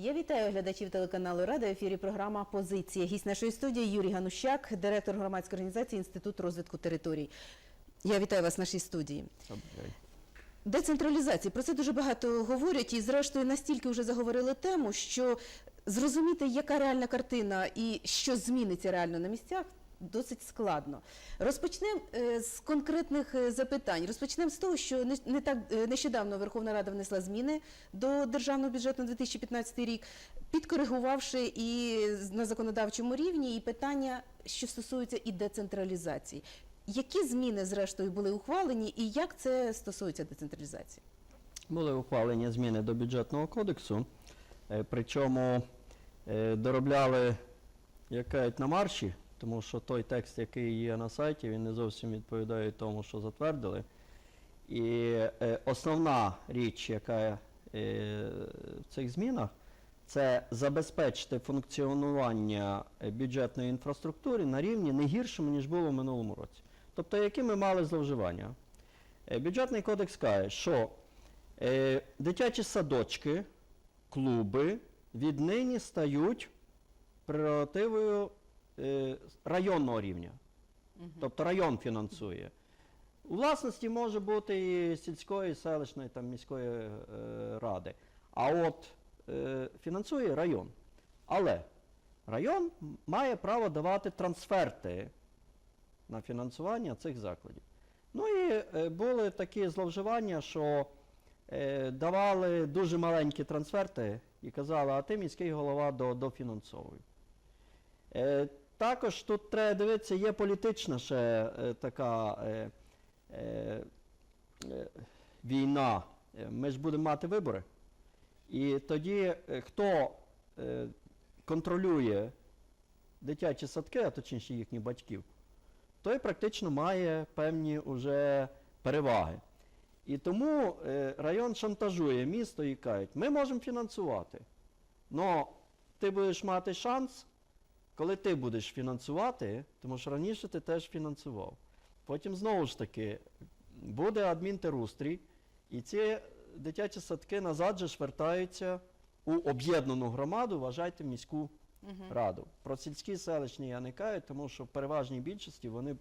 Я вітаю глядачів телеканалу Рада. В ефірі програма Позиція. Гість нашої студії Юрій Ганущак, директор громадської організації Інститут розвитку територій. Я вітаю вас в нашій студії. Децентралізація. Про це дуже багато говорять, і зрештою настільки вже заговорили тему, що зрозуміти, яка реальна картина і що зміниться реально на місцях. Досить складно. Розпочнемо е, з конкретних е, запитань. Розпочнемо з того, що не, так е, нещодавно Верховна Рада внесла зміни до державного бюджету на 2015 рік, підкоригувавши і на законодавчому рівні і питання, що стосуються і децентралізації. Які зміни, зрештою, були ухвалені, і як це стосується децентралізації? Були ухвалені зміни до бюджетного кодексу, причому доробляли, як кажуть, на марші, тому що той текст, який є на сайті, він не зовсім відповідає тому, що затвердили. І е, основна річ, яка е, в цих змінах, це забезпечити функціонування е, бюджетної інфраструктури на рівні не гіршому, ніж було в минулому році. Тобто, які ми мали зловживання. Е, Бюджетний кодекс каже, що е, дитячі садочки, клуби віднині стають прерогативою районного рівня. Тобто район фінансує. У власності може бути і сільської, і селищної, там, міської е, ради. А от е, фінансує район. Але район має право давати трансферти на фінансування цих закладів. Ну і е, були такі зловживання, що е, давали дуже маленькі трансферти і казали, а ти міський голова до, дофінансовуй. Е, також тут треба дивитися, є політична ще е, така е, е, е, війна. Е, Ми ж будемо мати вибори. І тоді е, хто е, контролює дитячі садки, а точніше їхніх батьків, той практично має певні уже переваги. І тому е, район шантажує місто і кажуть, ми можемо фінансувати. але ти будеш мати шанс, коли ти будеш фінансувати, тому що раніше ти теж фінансував. Потім знову ж таки буде адмінтерустрій, і ці дитячі садки назад же ж вертаються у об'єднану громаду, вважайте міську раду. Про сільські селищні я не кажу, тому що в переважній більшості вони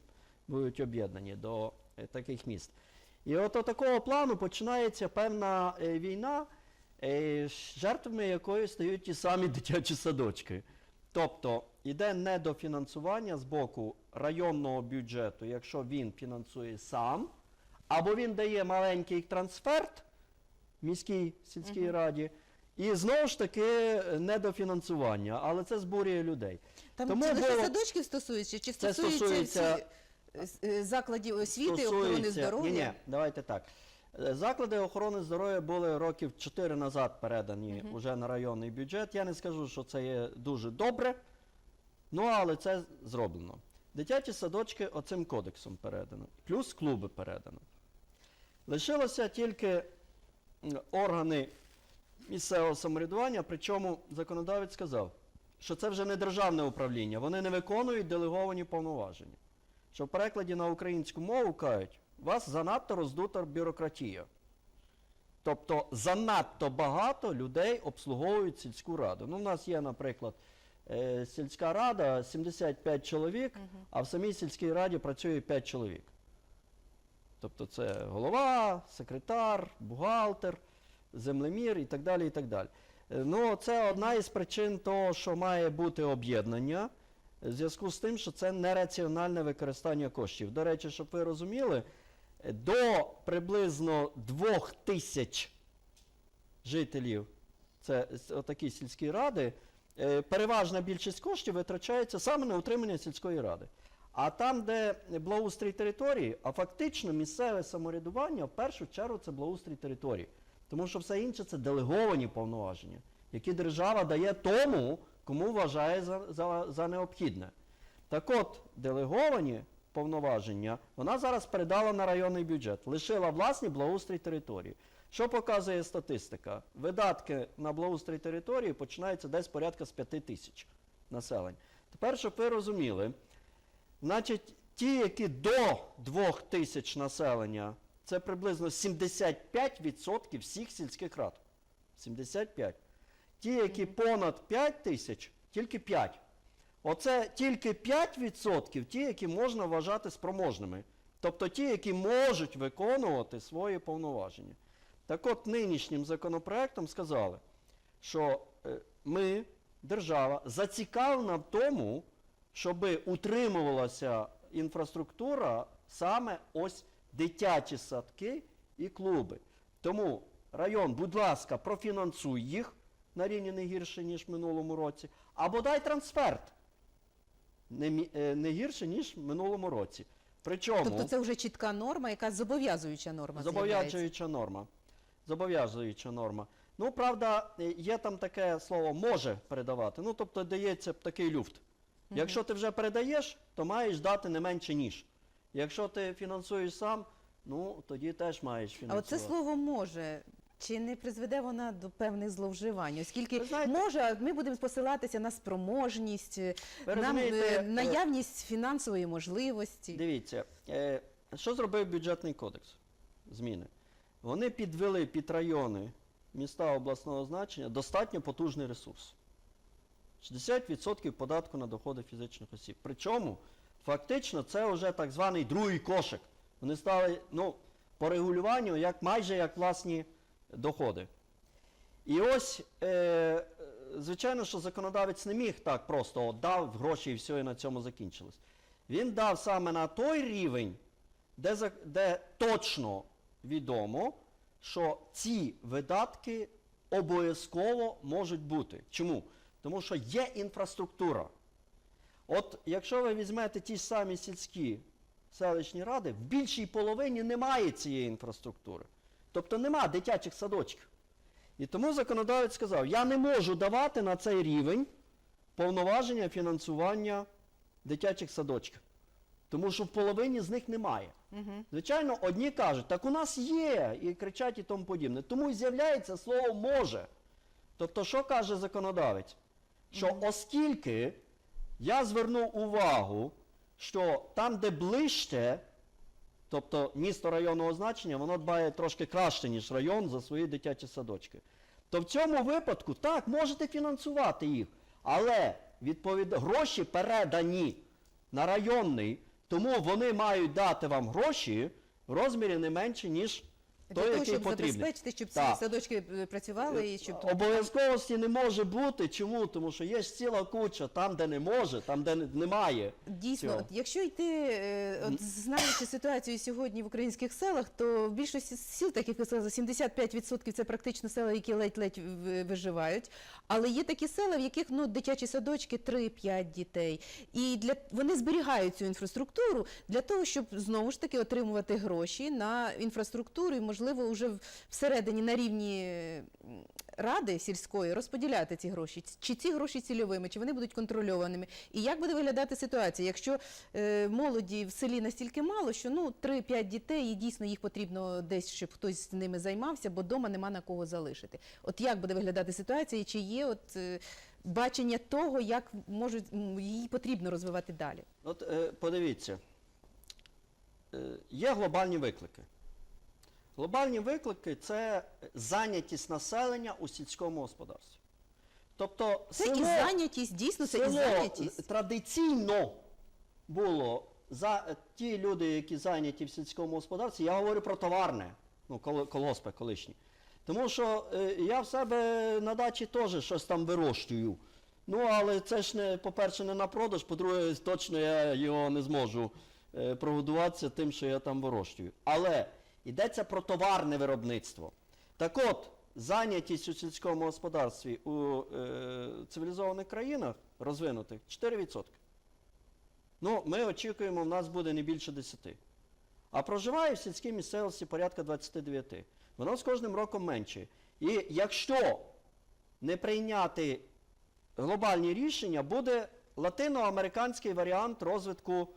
будуть об'єднані до е, таких міст. І от такого плану починається певна е, війна, е, жертвами якої стають ті самі дитячі садочки. Тобто йде недофінансування з боку районного бюджету, якщо він фінансує сам, або він дає маленький трансферт міській сільській раді, і знову ж таки недофінансування, але це збурює людей. Там Тому це лише було- садочків стосується, чи Це стосується, стосується- всі, е, закладів освіти, охорони здоров'я? Ні, ні, давайте так. Заклади охорони здоров'я були років 4 назад передані уже на районний бюджет. Я не скажу, що це є дуже добре, ну але це зроблено. Дитячі садочки оцим кодексом передано, плюс клуби передано. Лишилося тільки органи місцевого самоврядування, причому законодавець сказав, що це вже не державне управління, вони не виконують делеговані повноваження. Що в перекладі на українську мову кажуть, у вас занадто роздута бюрократія. Тобто занадто багато людей обслуговують сільську раду. Ну, у нас є, наприклад, е, сільська рада 75 чоловік, а в самій сільській раді працює 5 чоловік. Тобто це голова, секретар, бухгалтер, землемір і так далі. і так далі. Е, Ну, це одна із причин того, що має бути об'єднання, в зв'язку з тим, що це нераціональне використання коштів. До речі, щоб ви розуміли, е, до приблизно двох тисяч жителів, це с- отакі сільські ради, переважна більшість коштів витрачається саме на утримання сільської ради. А там, де благоустрій території, а фактично місцеве самоврядування, в першу чергу це благоустрій території. Тому що все інше це делеговані повноваження, які держава дає тому, кому вважає за, за, за необхідне. Так от, делеговані повноваження вона зараз передала на районний бюджет, лишила власні благоустрій території. Що показує статистика? Видатки на благоустрій території починаються десь порядка з 5 тисяч населення. Тепер, щоб ви розуміли, значить, ті, які до 2 тисяч населення, це приблизно 75% всіх сільських рад. 75. Ті, які понад 5 тисяч, тільки 5. Оце тільки 5% ті, які можна вважати спроможними. Тобто ті, які можуть виконувати свої повноваження. Так от нинішнім законопроектом сказали, що е, ми, держава, зацікавлена в тому, щоб утримувалася інфраструктура саме ось дитячі садки і клуби. Тому район, будь ласка, профінансуй їх на рівні не гірше, ніж в минулому році, або дай трансферт не, е, не гірше, ніж в минулому році. Причому Тобто це вже чітка норма, яка зобов'язуюча норма. Зобов'язуюча норма. Зобов'язуюча норма. Ну, правда, є там таке слово може передавати. Ну, тобто дається такий люфт. Якщо ти вже передаєш, то маєш дати не менше ніж. Якщо ти фінансуєш сам, ну тоді теж маєш фінансувати. А оце слово може. Чи не призведе вона до певних зловживань? Оскільки знаєте- може, ми будемо посилатися на спроможність, на е, е, наявність фінансової можливості. Дивіться, е, що зробив бюджетний кодекс? Зміни. Вони підвели під райони міста обласного значення достатньо потужний ресурс. 60% податку на доходи фізичних осіб. Причому, фактично, це вже так званий другий кошик. Вони стали ну, по регулюванню як, майже як власні доходи. І ось, е, звичайно, що законодавець не міг так просто дав гроші і все, і на цьому закінчилось. Він дав саме на той рівень, де, де точно відомо, що ці видатки обов'язково можуть бути. Чому? Тому що є інфраструктура. От якщо ви візьмете ті ж самі сільські селищні ради, в більшій половині немає цієї інфраструктури. Тобто нема дитячих садочків. І тому законодавець сказав, я не можу давати на цей рівень повноваження фінансування дитячих садочків. Тому що в половині з них немає. Мгм. Звичайно, одні кажуть, так у нас є, і кричать і тому подібне. Тому і з'являється слово може. Тобто, що каже законодавець? Що оскільки я звернув увагу, що там, де ближче, тобто місто районного значення, воно дбає трошки краще, ніж район за свої дитячі садочки. То в цьому випадку так, можете фінансувати їх, але відповід... гроші передані на районний, тому вони мають дати вам гроші в розмірі не менше, ніж Для той, того, який щоб потрібен. забезпечити, щоб ці Так. садочки е, працювали і щоб Обов'язковості не може бути. Чому? Тому що є ж ціла куча там, де не може, там, де не- немає. Дійсно, цього. от якщо йти, е, от знаючи ситуацію сьогодні в українських селах, то в більшості сіл, так як ви сказали, 75% це практично села, які ледь-ледь в- виживають. Але є такі села, в яких ну, дитячі садочки 3-5 дітей. І для, вони зберігають цю інфраструктуру для того, щоб знову ж таки отримувати гроші на інфраструктуру і, можливо, вже всередині на рівні ради сільської розподіляти ці гроші. Чи ці гроші цільовими, чи вони будуть контрольованими? І як буде виглядати ситуація, якщо е, молоді в селі настільки мало, що ну 3-5 дітей, і дійсно їх потрібно десь, щоб хтось з ними займався, бо вдома нема на кого залишити. От як буде виглядати ситуація, і чи є от е, бачення того, як можуть її потрібно розвивати далі? От е, подивіться, є глобальні виклики. Глобальні виклики це зайнятість населення у сільському господарстві. Тобто Це село, і зайнятість, дійсно, це і зайнятість. традиційно було за е, ті люди, які зайняті в сільському господарстві, я говорю про товарне, ну, кол- колгоспи колишні. Тому що е, я в себе на дачі теж щось там вирощую. Ну, але це ж не, по-перше, не на продаж, по-друге, точно я його не зможу е, прогодуватися тим, що я там вирощую. Але йдеться про товарне виробництво. Так от, зайнятість у сільському господарстві у е, цивілізованих країнах розвинутих 4%. Ну, ми очікуємо, в нас буде не більше 10. А проживає в сільській місцевості порядка 29. Воно з кожним роком менше. І якщо не прийняти глобальні рішення, буде латиноамериканський варіант розвитку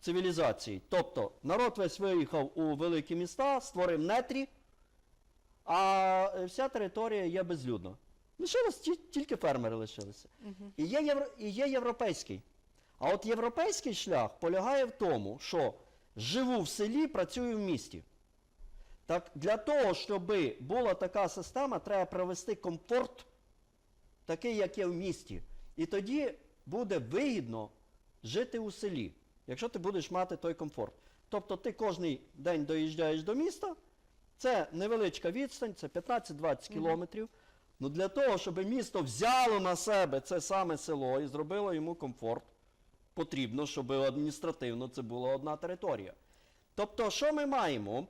цивілізації. Тобто народ весь виїхав у великі міста, створив нетрі, а вся територія є безлюдна. Лишилось ті- тільки фермери лишилися. І, є євро, і є європейський. А от європейський шлях полягає в тому, що живу в селі, працюю в місті. Так для того, щоб була така система, треба привести комфорт такий, як є в місті. І тоді буде вигідно жити у селі, якщо ти будеш мати той комфорт. Тобто ти кожний день доїжджаєш до міста, це невеличка відстань, це 15-20 кілометрів. Ну для того, щоб місто взяло на себе це саме село і зробило йому комфорт, потрібно, щоб адміністративно це була одна територія. Тобто, що ми маємо?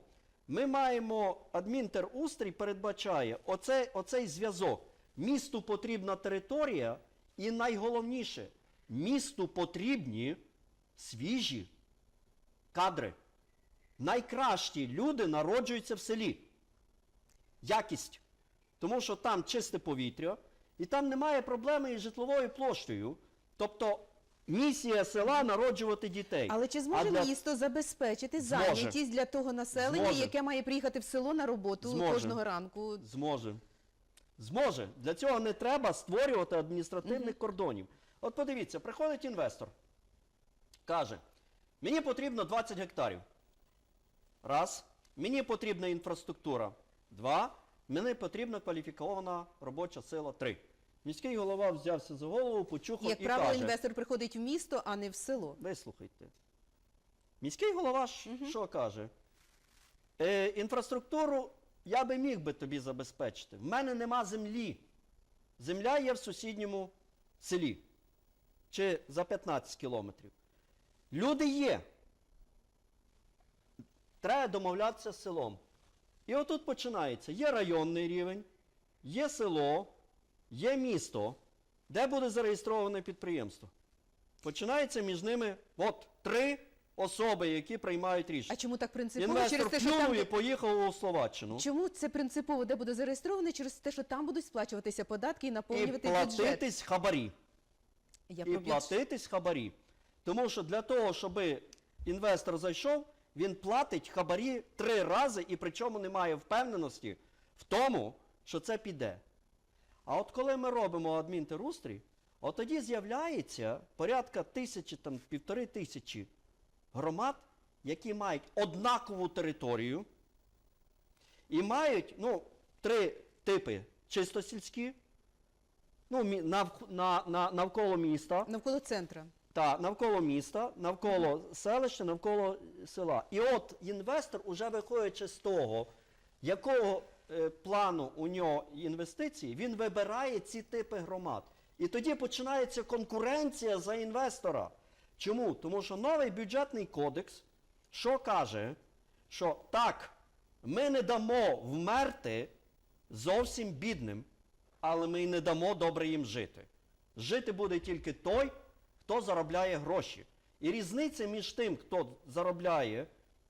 Ми маємо адмінтерустрій передбачає оцей, оцей зв'язок. Місту потрібна територія, і найголовніше, місту потрібні свіжі кадри. Найкращі люди народжуються в селі. Якість. Тому що там чисте повітря, і там немає проблеми із житловою площею. Тобто місія села народжувати дітей. Але чи зможе для- місто забезпечити Зможе. зайнятість для того населення, Зможе. яке має приїхати в село на роботу Зможе. кожного ранку? Зможе. Зможе. Для цього не треба створювати адміністративних кордонів. От подивіться, приходить інвестор, каже: мені потрібно 20 гектарів. Раз. Мені потрібна інфраструктура. Два. Мені потрібна кваліфікована робоча сила. Три. Міський голова взявся за голову, почухав Як і правило, каже, інвестор приходить в місто, а не в село. Вислухайте. Міський голова ж що каже? Е, інфраструктуру я би міг би тобі забезпечити. В мене нема землі. Земля є в сусідньому селі. Чи за 15 кілометрів. Люди є. Треба домовлятися з селом. І отут починається. Є районний рівень, є село, є місто, де буде зареєстроване підприємство. Починається між ними от три особи, які приймають А рішення. чому так принципово? Інвестор Через те, що там і поїхав у Словаччину. чому це принципово, де буде зареєстровано? Через те, що там будуть сплачуватися податки і І наповнювати бюджет. платитись хабарі. Я і платитись хабарі. Тому що для того, щоб інвестор зайшов, він платить хабарі три рази і причому не має впевненості в тому, що це піде. А от коли ми робимо адмінтерустрій, от тоді з'являється порядка тисячі, там, півтори тисячі громад, які мають однакову територію і мають ну, три типи чисто сільські, ну, навк- на, на, навколо міста, Навколо центра. Та, навколо міста, навколо селища, навколо села. І от інвестор, уже виходячи з того, якого е, плану у нього інвестиції, він вибирає ці типи громад. І тоді починається конкуренція за інвестора. Чому? Тому що новий бюджетний кодекс, що каже, що так, ми не дамо вмерти зовсім бідним, але ми й не дамо добре їм жити. Жити буде тільки той, хто заробляє гроші. І різниця між тим, хто заробляє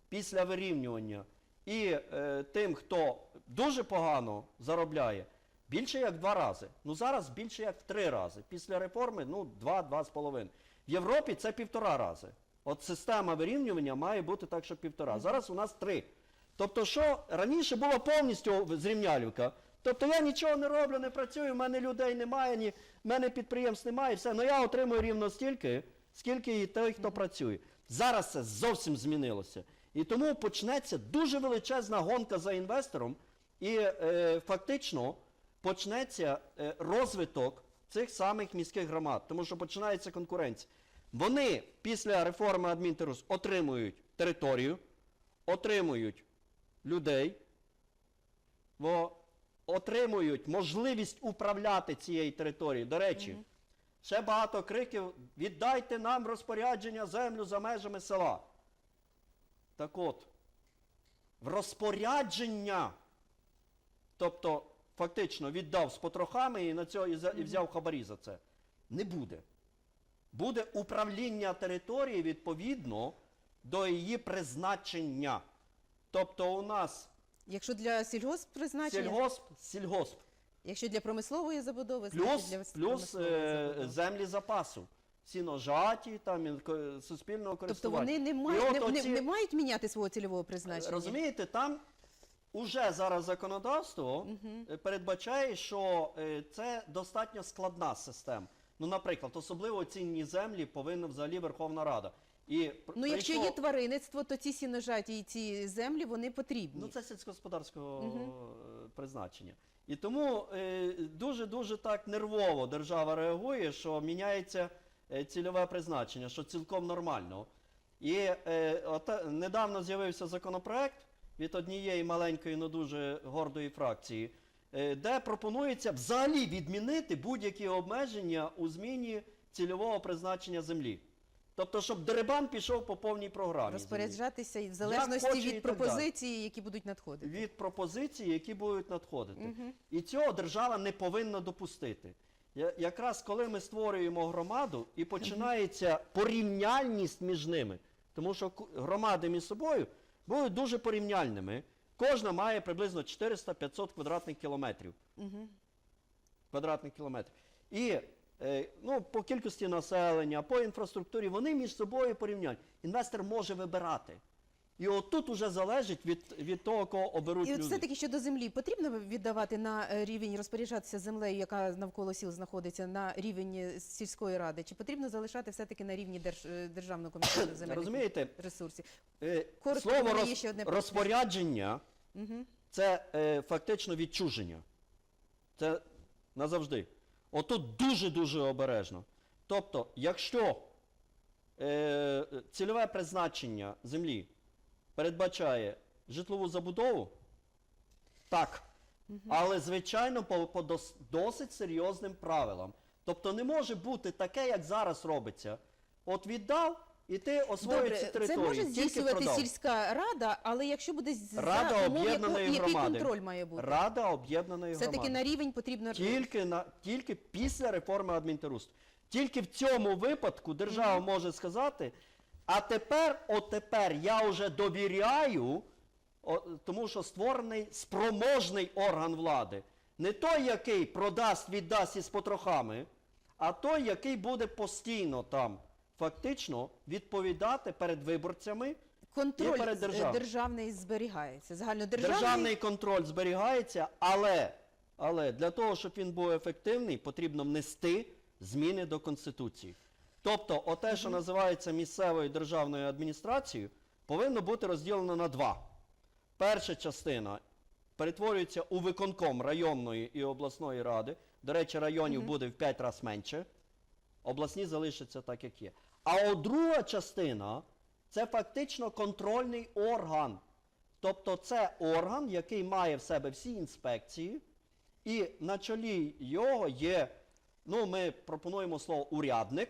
після вирівнювання, і е, тим, хто дуже погано заробляє, більше як два рази. Ну зараз більше як в три рази. Після реформи ну два-два з половиною. В Європі це півтора рази. От система вирівнювання має бути так, що півтора. Зараз у нас три. Тобто, що раніше було повністю зрівнялівка. Тобто я нічого не роблю, не працюю, в мене людей немає, ні, в мене підприємств немає, все. Ну я отримую рівно стільки, скільки і той, хто працює. Зараз це зовсім змінилося. І тому почнеться дуже величезна гонка за інвестором, і е, фактично почнеться е, розвиток цих самих міських громад, тому що починається конкуренція. Вони після реформи адмінтерус отримують територію, отримують людей, бо отримують можливість управляти цією територією. До речі, ще багато криків: віддайте нам розпорядження землю за межами села. Так от, в розпорядження, тобто фактично віддав з потрохами і на цього і, за- і взяв хабарі за це. Не буде. Буде управління території відповідно до її призначення. Тобто у нас Якщо для сільгосп призначення, сільгосп, сільгосп, якщо для промислової забудови, плюс, значить для плюс промислової е, забудови. землі запасу, сіножаті, там, і ко- суспільного Тобто користування. вони не, І мають, от не, не, оці- не мають міняти свого цільового призначення. Розумієте, там уже зараз законодавство е, передбачає, що е, це достатньо складна система. Ну, наприклад, особливо цінні землі повинна взагалі Верховна Рада. І Ну, якщо є тваринництво, то ці сіножаті і ці землі вони потрібні. Ну, це сільськогосподарського е, призначення. І тому е, дуже-дуже так нервово держава реагує, що міняється е, цільове призначення, що цілком нормально. І е, ота- недавно з'явився законопроект від однієї маленької, але дуже гордої фракції, е, де пропонується взагалі відмінити будь-які обмеження у зміні цільового призначення землі. Тобто, щоб дерибан пішов по повній програмі. Розпоряджатися і в залежності хоче і від так пропозицій, які будуть надходити. від пропозицій, які будуть надходити. І цього держава не повинна допустити. Я- Якраз коли ми створюємо громаду і починається порівняльність між ними, тому що ку- громади між собою будуть дуже порівняльними. Кожна має приблизно 400-500 квадратних кілометрів. Квадратних кілометрів. І ну, по кількості населення, по інфраструктурі, вони між собою порівняють. Інвестор може вибирати. І отут уже залежить від, від того, кого оберуть І люди. все-таки щодо землі, потрібно віддавати на е, рівень розпоряджатися землею, яка навколо сіл знаходиться, на рівень е, сільської ради, чи потрібно залишати все-таки на рівні держ, е, державного комітету земельних Розумієте, ресурсів? Е, Коротко, Слово роз- ще одне розпорядження це е, фактично відчуження. Це назавжди. Отут дуже-дуже обережно. Тобто, якщо е, цільове призначення землі передбачає житлову забудову, так. Але, звичайно, по, по дос- досить серйозним правилам. Тобто не може бути таке, як зараз робиться. От віддав, і ти освоїв Добре, цю це може тільки здійснювати продав. сільська рада, але якщо буде за Рада умов, об'єднаної який громади. контроль має бути? Рада об'єднаної Все-таки громади. на рівень потрібно Тільки, на, тільки після реформи адмінтерусту. Тільки в цьому випадку держава може сказати, а тепер, от тепер я вже довіряю, о, тому що створений спроможний орган влади. Не той, який продасть, віддасть із потрохами, а той, який буде постійно там фактично відповідати перед виборцями. контроль і перед е, державний зберігається. Загальнодержавний Державний контроль зберігається, але, але для того, щоб він був ефективний, потрібно внести зміни до Конституції. Тобто, оте, що називається місцевою державною адміністрацією, повинно бути розділено на два. Перша частина перетворюється у виконком районної і обласної ради. До речі, районів буде в 5 разів менше. Обласні залишаться так, як є. А от друга частина це фактично контрольний орган. Тобто це орган, який має в себе всі інспекції, і на чолі його є, ну ми пропонуємо слово урядник,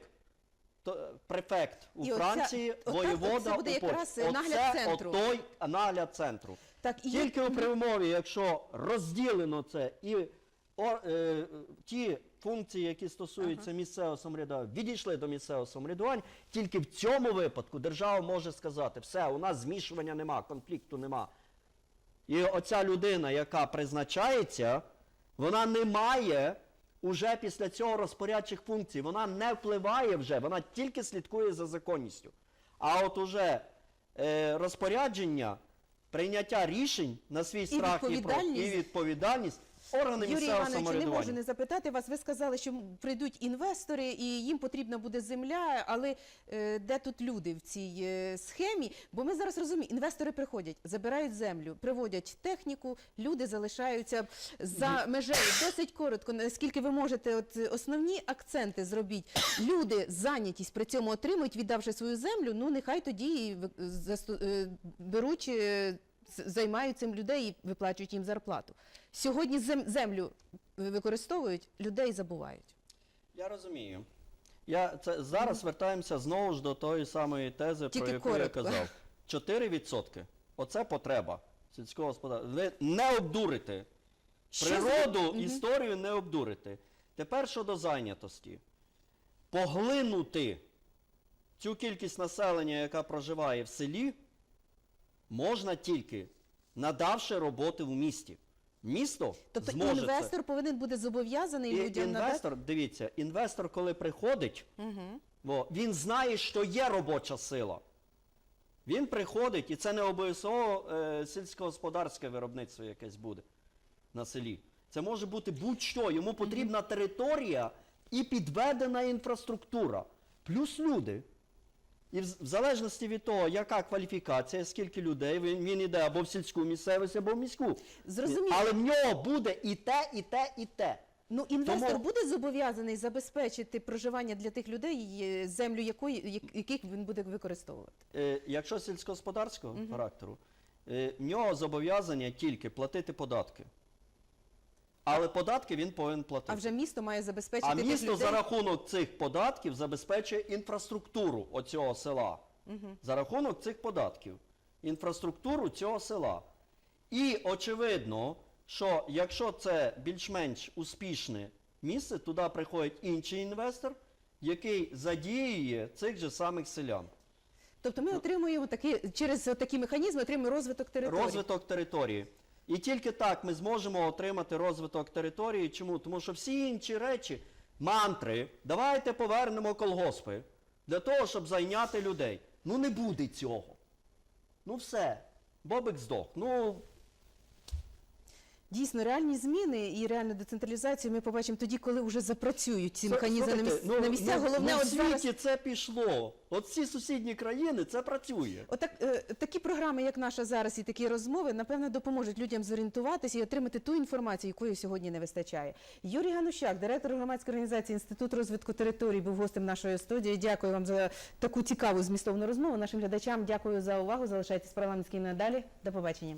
то, префект у І оця- Франції, отак от воєвода це буде у Польщі. якраз нагляд Оце центру. отой нагляд центру. Так, і Тільки у приумові, якщо розділено це і о, е, ті функції, які стосуються місцевого самоврядування, відійшли до місцевого самоврядування, тільки в цьому випадку держава може сказати, все, у нас змішування нема, конфлікту нема. І оця людина, яка призначається, вона не має уже після цього розпорядчих функцій. Вона не впливає вже, вона тільки слідкує за законністю. А от уже е, розпорядження, прийняття рішень на свій страх і, про, і відповідальність. Органи Юрій місцевого Іванович, не самоврядування. можу не запитати вас. Ви сказали, що прийдуть інвестори і їм потрібна буде земля, але е, де тут люди в цій е, схемі? Бо ми зараз розуміємо, інвестори приходять, забирають землю, приводять техніку, люди залишаються за межею. Досить коротко, наскільки ви можете, от е, основні акценти зробіть. Люди зайнятість при цьому отримують, віддавши свою землю. Ну нехай тоді і ви- засту- е, беруть. е, займають цим людей і виплачують їм зарплату. Сьогодні землю використовують, людей забувають. Я розумію. Я це зараз вертаємося знову ж до тої самої тези, Тільки про яку коротко. я казав. 4% оце потреба сільського господарства. Ви не обдурите. Природу, Мгм. історію не обдурите. Тепер щодо зайнятості. Поглинути цю кількість населення, яка проживає в селі, можна тільки надавши роботи в місті. Місто Тобто зможе це. інвестор повинен бути зобов'язаний І людям інвестор, дивіться, інвестор, коли приходить, бо він знає, що є робоча сила. Він приходить, і це не обов'язково е, сільськогосподарське виробництво якесь буде на селі. Це може бути будь-що. Йому потрібна територія і підведена інфраструктура. Плюс люди. І в, залежності від того, яка кваліфікація, скільки людей, він, він іде або в сільську місцевість, або в міську. Зрозуміло. Але в нього буде і те, і те, і те. Ну, інвестор Тому- буде зобов'язаний забезпечити проживання для тих людей, е, землю якої, як- яких він буде використовувати. Е, якщо сільськогосподарського характеру, е, в нього зобов'язання тільки платити податки. Але податки він повинен платити. А вже місто має забезпечити А місто людей. за рахунок цих податків забезпечує інфраструктуру оцього села. За рахунок цих податків. Інфраструктуру цього села. І очевидно, що якщо це більш-менш успішне місце, туди приходить інший інвестор, який задіює цих же самих селян. Тобто ми отримуємо такі, через такі механізми отримуємо розвиток території. Розвиток території. І тільки так ми зможемо отримати розвиток території. Чому? Тому що всі інші речі, мантри, давайте повернемо колгоспи для того, щоб зайняти людей. Ну не буде цього. Ну все. Бобик здох. Ну, Дійсно, реальні зміни і реальну децентралізацію ми побачимо тоді, коли вже запрацюють ці механізми на, слухайте, місць, на місцях. ну, Головне, ну, от зараз світі це пішло. От всі сусідні країни це працює. Отак, е, такі програми, як наша зараз, і такі розмови, напевно, допоможуть людям зорієнтуватися і отримати ту інформацію, якої сьогодні не вистачає. Юрій Ганущак, директор громадської організації Інститут розвитку територій, був гостем нашої студії. Дякую вам за таку цікаву змістовну розмову. Нашим глядачам дякую за увагу. Залишайтесь парламентськими надалі. До побачення.